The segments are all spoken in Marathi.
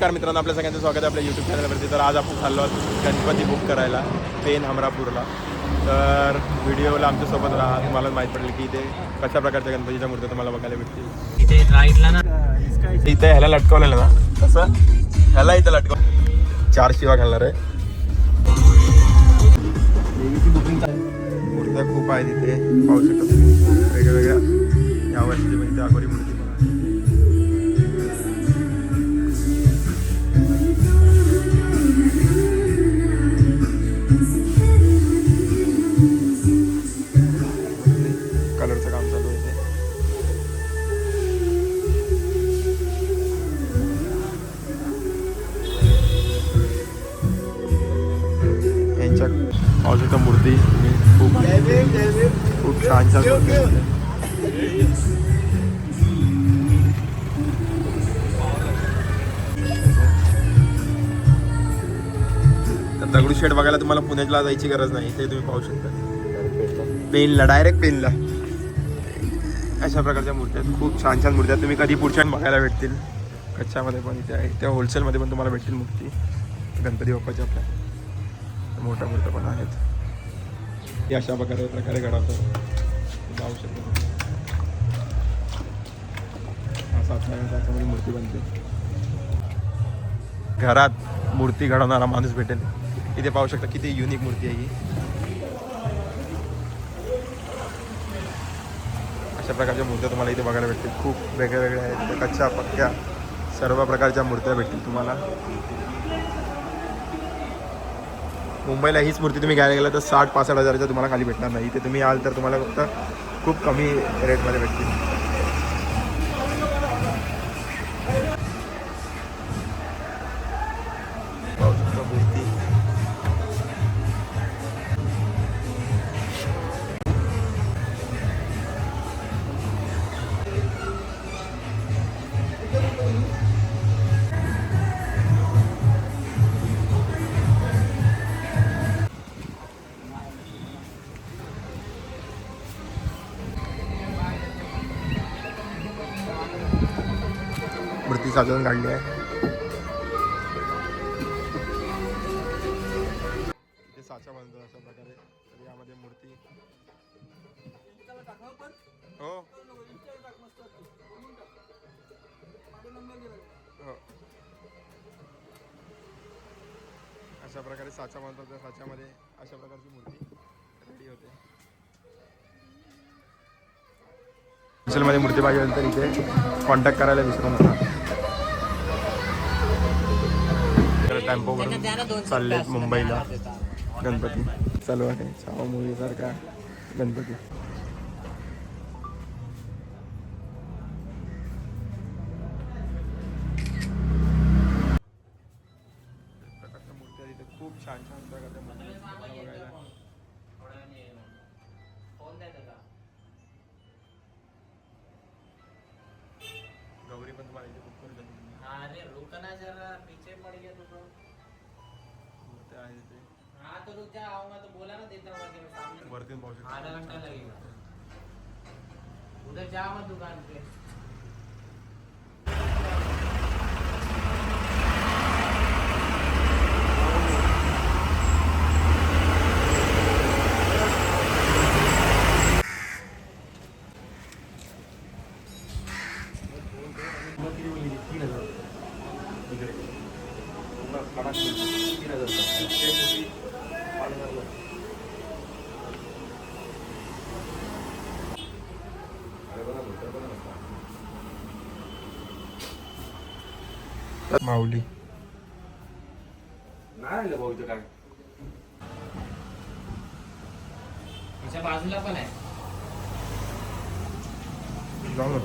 नमस्कार मित्रांनो आपल्या सगळ्यांचं स्वागत आहे आपल्या यूट्यूब चॅनलवरती तर आज आपण चाललो आहोत गणपती बुक करायला पेन हमरापूरला तर व्हिडिओला आमच्यासोबत राहा. तुम्हाला माहीत पडेल की इथे कशा प्रकारच्या गणपतीच्या मूर्त्या तुम्हाला बघायला भेटतील. इथे राईटला ना. इथे ह्याला लटकवलेलं ना. कसं ह्याला इथं लटकव चार शिवा घालणार आहे. मूर्त्या खूप आहेत इथे. पाहू शकता तुम्ही. वेगवेगळ्या यावर्षी म्हणजे अगोरी मूर्ती यांच्या पाहू मूर्ती खूप खूप छान छान तर दगडूशेठ बघायला तुम्हाला पुण्याला जायची गरज नाही ते तुम्ही पाहू शकता. पेनला डायरेक्ट पेनला. अशा प्रकारच्या मूर्त्या आहेत. खूप छान छान मूर्त्या आहेत. तुम्ही कधी पुढच्या बघायला भेटतील. कच्च्यामध्ये पण इथे आहे. त्या होलसेलमध्ये पण तुम्हाला भेटतील मूर्ती. गणपती बाप्पाच्या आपल्या मोठ्या मूर्त्या पण आहेत. हे अशा प्रकारे प्रकारे घडवतात जाऊ शकतो. असा मूर्ती बनते. घरात मूर्ती घडवणारा माणूस भेटेल. इथे पाहू शकता किती युनिक मूर्ती आहे ही. अशा प्रकारच्या मूर्त्या तुम्हाला इथे बघायला भेटतील. खूप वेगळ्या वेगळ्या आहेत. कच्च्या पक्क्या सर्व प्रकारच्या मूर्त्या भेटतील तुम्हाला. मुंबईला हीच मूर्ती तुम्ही घ्यायला गेला तर साठ पासष्ट हजाराच्या तुम्हाला खाली भेटणार नाही. इथे तुम्ही आल तर तुम्हाला फक्त खूप कमी रेटमध्ये भेटतील. साजवून काढली आहे. इथे साचा बांधतो अशा प्रकारे. तर यामध्ये मूर्ती. हो. हो. अशा प्रकारे साचा बांधतात त्या साच्यामध्ये. अशा प्रकारची मूर्ती रेडी होते. मध्ये मूर्ती पाहिजे तर इथे कॉन्टॅक्ट करायला विसरू नका. टेम्पो करून चाललेत मुंबईला गणपती चालू आहे छावा मूवी सारखा गणपती प्रकारच्या मूर्ती आहेत इथे खूप छान छान प्रकारच्या पीछे पड़ गया तो तो. आहेत इथे हाँ तो रुक जा आऊंगा तो बोला ना देता मैं सामने. वरती पाहू आधा घंटा लगेगा. उधर जा मत दुकान पे. माऊली. बाजूला पण आहे. जाऊ ना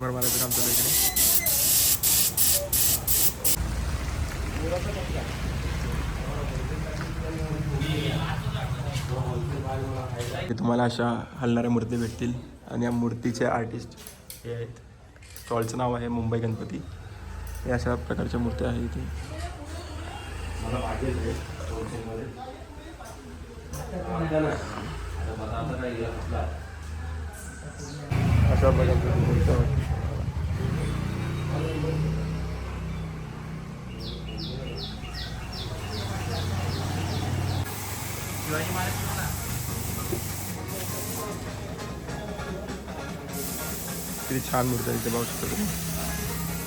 बरं मारायचं काम चालू आहे इकडे इथे तुम्हाला अशा हलणाऱ्या मूर्ती भेटतील. आणि या मूर्तीचे आर्टिस्ट हे आहेत. स्टॉलचं नाव आहे मुंबई गणपती. हे अशा प्रकारच्या मूर्त्या आहेत इथे. अशा प्रकारचं मूर्त्या. शिवाजी महाराज बघा. किती छान मूर्ती आहे इथे पाहू शकता